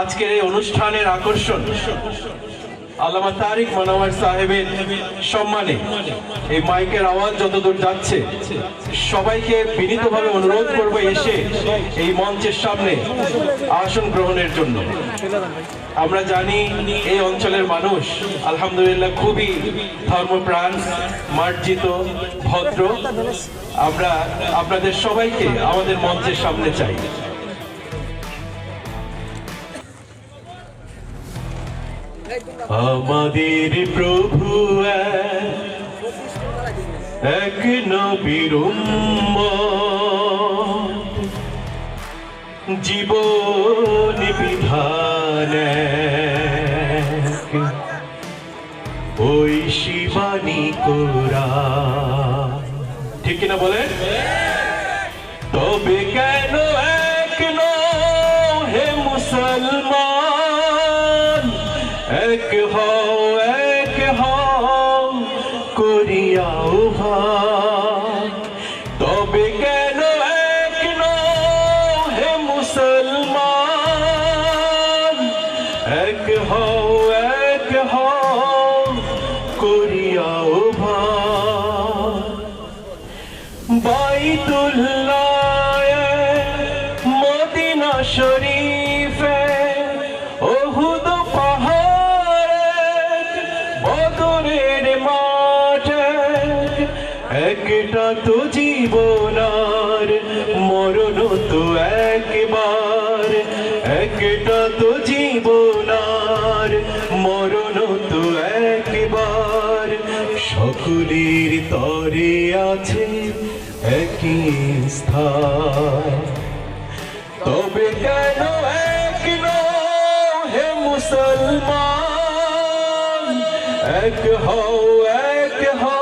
আজকের এই অনুষ্ঠানের আকর্ষণ আল্লামা তারিক মানাওয়ার সাহেবের সম্মানে এই মাইকের আওয়াজ যতদূর যাচ্ছে, সবাইকে বিনীতভাবে অনুরোধ করব এসে এই মঞ্চের সামনে আসন গ্রহণের জন্য। আমরা জানি এই অঞ্চলের মানুষ আলহামদুলিল্লাহ খুবই ধর্মপ্রাণ, মার্জিত, ভদ্র। আমরা আপনাদের সবাইকে আমাদের মঞ্চের সামনে চাই। আমাদের প্রভু এক, নবীর জীবন বিধান ওই শিবানী কোরা ঠিক কিনা বলেন? তবে কেন এক হও এক হও করিয়াও ভাই একটা তো জীবনার মরণ তো একবার। একটা তো জীবনার মরণ তো একবার। সকলের তরে আছে একই স্থান। তবে কেন এক হে মুসলমান? এক হও এক হও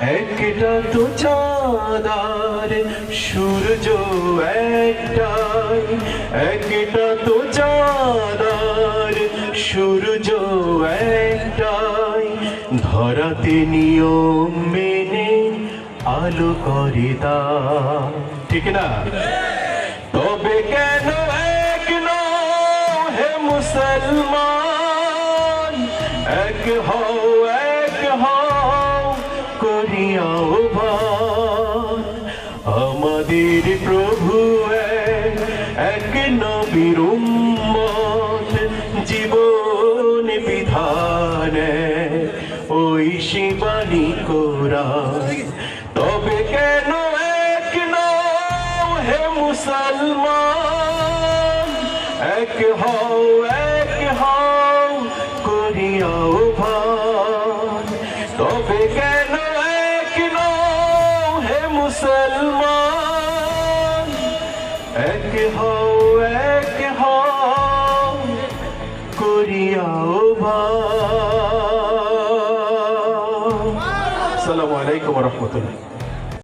একটা তো চাঁদার সূর্য একটাই একটা তো চাঁদার সূর্য একটাই ধরাতে নিয়ম মেনে আলো করে তা। ঠিক না? তবে কেন এক হে মুসলমান? এক হও করিয়াও আমাদের প্রভু এক, নবীর জীবন বিধান ওই শিবানী কোরা তবে কেন এক নও হে মুসলমান? এক হও মুসলমান এক হও এক হও করিয়াও ভাই। আসসালামু আলাইকুম রহমতুল্লাহ।